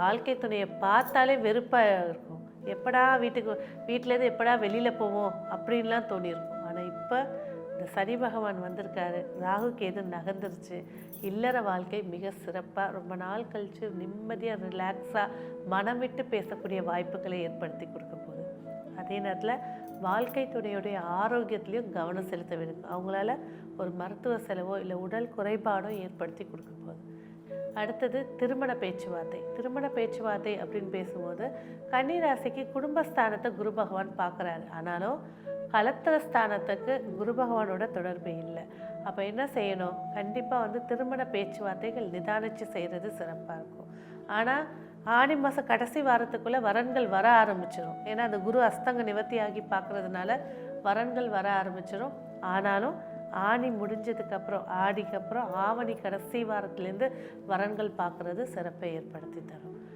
வாழ்க்கை துணையை பார்த்தாலே வெறுப்பாக இருக்கும். எப்படா வீட்டுக்கு வீட்டிலேருந்து எப்படா வெளியில் போவோம் அப்படின்லாம் தோணியிருக்கும். ஆனால் இப்போ இந்த சனி பகவான் வந்திருக்காரு. ராகு கேது நகர்ந்துருச்சு. இல்லற வாழ்க்கை மிக சிறப்பாக ரொம்ப நாள் கழித்து நிம்மதியாக ரிலாக்ஸாக மனம் விட்டு பேசக்கூடிய வாய்ப்புகளை ஏற்படுத்தி கொடுக்க போகுது. அதே நேரத்தில் வாழ்க்கை துணையுடைய ஆரோக்கியத்துலேயும் கவனம் செலுத்த வேண்டும். அவங்களால ஒரு மருத்துவ செலவோ இல்லை உடல் குறைபாடோ ஏற்படுத்தி கொடுக்க போகுது. அடுத்தது திருமண பேச்சுவார்த்தை. திருமண பேச்சுவார்த்தை அப்படின்னு பேசும்போது கன்னிராசிக்கு குடும்பஸ்தானத்தை குரு பகவான் பார்க்குறாரு. ஆனாலும் கலத்திர ஸ்தானத்துக்கு குரு பகவானோட தொடர்பு இல்லை. அப்போ என்ன செய்யணும்? கண்டிப்பாக வந்து திருமண பேச்சுவார்த்தைகள் நிதானித்து செய்கிறது சிறப்பாக இருக்கும். ஆனால் ஆடி மாதம் கடைசி வாரத்துக்குள்ளே வரன்கள் வர ஆரம்பிச்சிடும் ஏன்னா அந்த குரு அஸ்தங்க நிவர்த்தி ஆகி பார்க்குறதுனால வரன்கள் வர ஆரம்பிச்சிடும் ஆனாலும் ஆணி முடிஞ்சதுக்கப்புறம் ஆடிக்கப்புறம் ஆவணி கடைசி வாரத்துலேருந்து வரன்கள் பார்க்குறது சிறப்பை ஏற்படுத்தி தரும்.